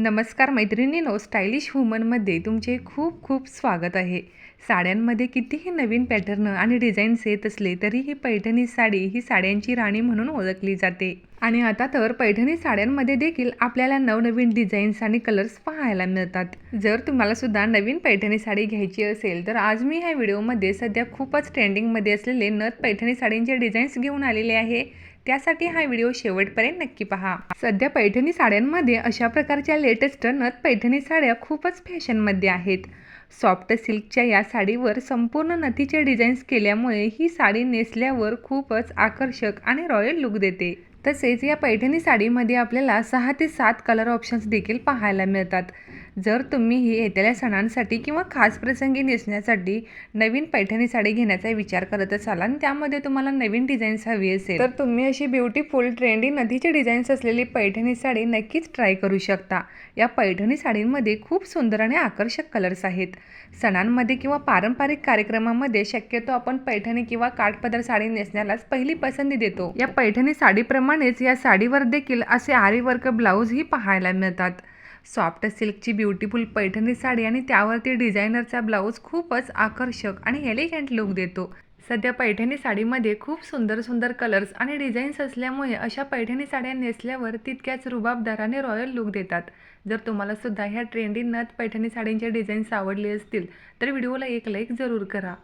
नमस्कार मैत्रिणीनो स्टायलिश वुमनमध्ये तुमचे खूप खूप स्वागत आहे. साड्यांमध्ये कितीही नवीन पॅटर्न आणि डिझाईन्स येत असले तरी ही पैठणी साडी ही साड्यांची राणी म्हणून ओळखली जाते. आणि आता तर पैठणी साड्यांमध्ये देखील आपल्याला नवनवीन डिझाईन्स आणि कलर्स पाहायला मिळतात. जर तुम्हाला सुद्धा नवीन पैठणी साडी घ्यायची असेल तर आज मी ह्या व्हिडिओमध्ये सध्या खूपच ट्रेंडिंगमध्ये असलेले नथ पैठणी साडींचे डिझाईन्स घेऊन आलेले आहे. त्यासाठी हा व्हिडिओ शेवटपर्यंत नक्की पहा. सध्या पैठणी साड्यांमध्ये अशा प्रकारच्या लेटेस्ट नथ पैठणी साड्या खूपच फॅशनमध्ये आहेत. सॉफ्ट सिल्कच्या या साडीवर संपूर्ण नथीचे डिझाईन्स केल्यामुळे ही साडी नेसल्यावर खूपच आकर्षक आणि रॉयल लुक देते. तसेच या पैठणी साडीमध्ये आपल्याला सहा ते सात कलर ऑप्शन्स देखील पाहायला मिळतात. जर तुम्ही ही येत्याल्या सणांसाठी किंवा खास प्रसंगी नेसण्यासाठी नवीन पैठणी साडी घेण्याचा विचार करत असाल आणि त्यामध्ये तुम्हाला नवीन डिझाईन्स हवी असेल तर तुम्ही अशी ब्युटीफुल ट्रेंडी नदीचे डिझाईन्स असलेली पैठणी साडी नक्कीच ट्राय करू शकता. या पैठणी साडींमध्ये खूप सुंदर आणि आकर्षक कलर्स आहेत. सणांमध्ये किंवा पारंपरिक कार्यक्रमामध्ये शक्यतो आपण पैठणी किंवा काठपदर साडी नेसण्यालाच पहिली पसंती देतो. या पैठणी साडीप्रमाणेच या साडीवर देखील असे आरी वर्क ब्लाऊजही पाहायला मिळतात. सॉफ्ट सिल्कची ब्युटिफुल पैठणी साडी आणि त्यावरती डिझायनरचा ब्लाऊज खूपच आकर्षक आणि एलिगंट लुक देतो. सध्या पैठणी साडीमध्ये खूप सुंदर सुंदर कलर्स आणि डिझाईन्स असल्यामुळे अशा पैठणी साड्या नेसल्यावर तितक्याच रुबाबदार आणि रॉयल लुक देतात. जर तुम्हाला सुद्धा ह्या ट्रेंडी नथ पैठणी साडींचे डिझाईन्स आवडले असतील तर व्हिडिओला एक लाईक जरूर करा.